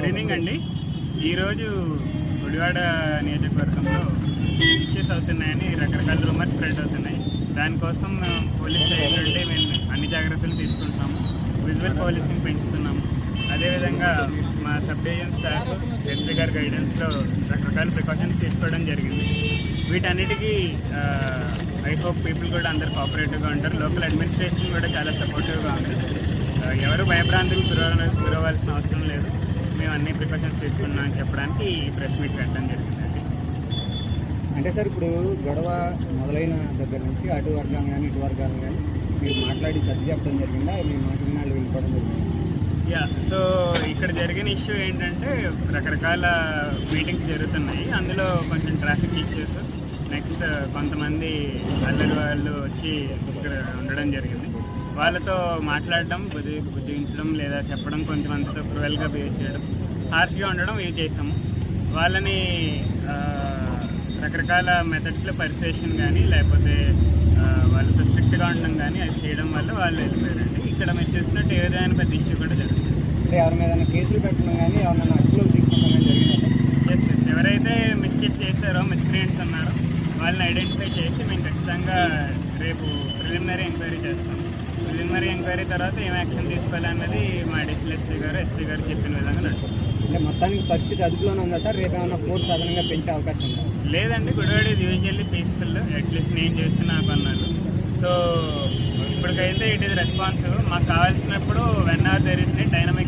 Good evening అండి. ఈరోజు గుడివాడ నియోజకవర్గంలో ఇష్యూస్ అవుతున్నాయని రకరకాల రూమర్స్ స్ప్రెడ్ అవుతున్నాయి. దానికోసం పోలీస్ సైడ్ మేము అన్ని జాగ్రత్తలు తీసుకుంటాము విజువల్ పోలీసింగ్ పెంచుతున్నాము. అదేవిధంగా మా సబ్ డివిజన్ స్టాఫ్ ఎంపీ గారి గైడెన్స్లో రకరకాల ప్రికాషన్స్ తీసుకోవడం జరిగింది. వీటన్నిటికీ ఐ హోప్ పీపుల్ కూడా అందరు కోఆపరేటివ్గా ఉంటారు. లోకల్ అడ్మినిస్ట్రేషన్ కూడా చాలా సపోర్టివ్గా ఉంది. ఎవరు భయభ్రాంతులు గురవ గురవ్వాల్సిన అవసరం లేదు. మేము అన్ని ప్రికాషన్స్ తీసుకున్నాం అని చెప్పడానికి ఈ ప్రెస్ మీట్ పెట్టడం జరిగిందండి. అంటే సార్ ఇప్పుడు గొడవ మొదలైన దగ్గర నుంచి అటు వర్గాలు కానీ ఇటు వర్గాలు కానీ మీరు మాట్లాడి సర్ది చెప్పడం జరిగిందా? మీ మాట్లాడిన వాళ్ళు వెళ్ళిపోవడం జరిగింది? యా సో ఇక్కడ జరిగిన ఇష్యూ ఏంటంటే రకరకాల మీటింగ్స్ జరుగుతున్నాయి. అందులో కొంచెం ట్రాఫిక్ ఇష్యూస్. నెక్స్ట్ కొంతమంది అల్లరి వాళ్ళు వచ్చి ఇక్కడ ఉండడం జరిగింది. వాళ్ళతో మాట్లాడడం బుద్ధి బుద్ధించడం లేదా చెప్పడం కొంతమందితో క్రూయల్గా బిహేవ్ చేయడం హార్ష్గా ఉండడం ఇవి చేసాము. వాళ్ళని రకరకాల మెథడ్స్లో పర్సేషన్ కానీ లేకపోతే వాళ్ళతో స్ట్రిక్ట్గా ఉండడం కానీ అది చేయడం వల్ల వాళ్ళు వెళ్ళిపోయారండి. ఇక్కడ మీరు చూసినట్టు ఏదైనా పెద్ద ఇష్యూ కూడా జరుగుతుంది అంటే ఎవరి మీద కేసులు పెట్టడం కానీ ఎవరైనా అక్కులోకి తీసుకోవడం జరిగిందా? ఎస్ ఎస్ ఎవరైతే మిస్టేక్ చేశారో మిస్క్రియంట్స్ ఉన్నారో వాళ్ళని ఐడెంటిఫై చేసి మేము ఖచ్చితంగా రేపు ప్రిలిమినరీ ఎంక్వైరీ చేస్తాం ప్రిలిమినరీ ఎంక్వైరీ తర్వాత ఏం యాక్షన్ తీసుకోవాలి అన్నది మా అడిషనల్ ఎస్పీ గారు ఎస్పీ గారు చెప్పిన విధంగా నడుస్తుంది. అంటే మొత్తానికి పరిస్థితి అదుపులోనే ఉందా సార్? రేపు ఏమైనా ఫోర్స్ అదనంగా పెంచే అవకాశం ఉందా? లేదండి గుడివాడ ఇది యూజువల్లీ పీస్ఫుల్ అట్లీస్ట్ నేను చేస్తున్న కొన్నాను సో ఇప్పటికైతే ఇట్ ఈస్ రెస్పాన్స్ మాకు కావాల్సినప్పుడు వెన్ ఆర్ దెర్ ఇస్ డైనమిక్గా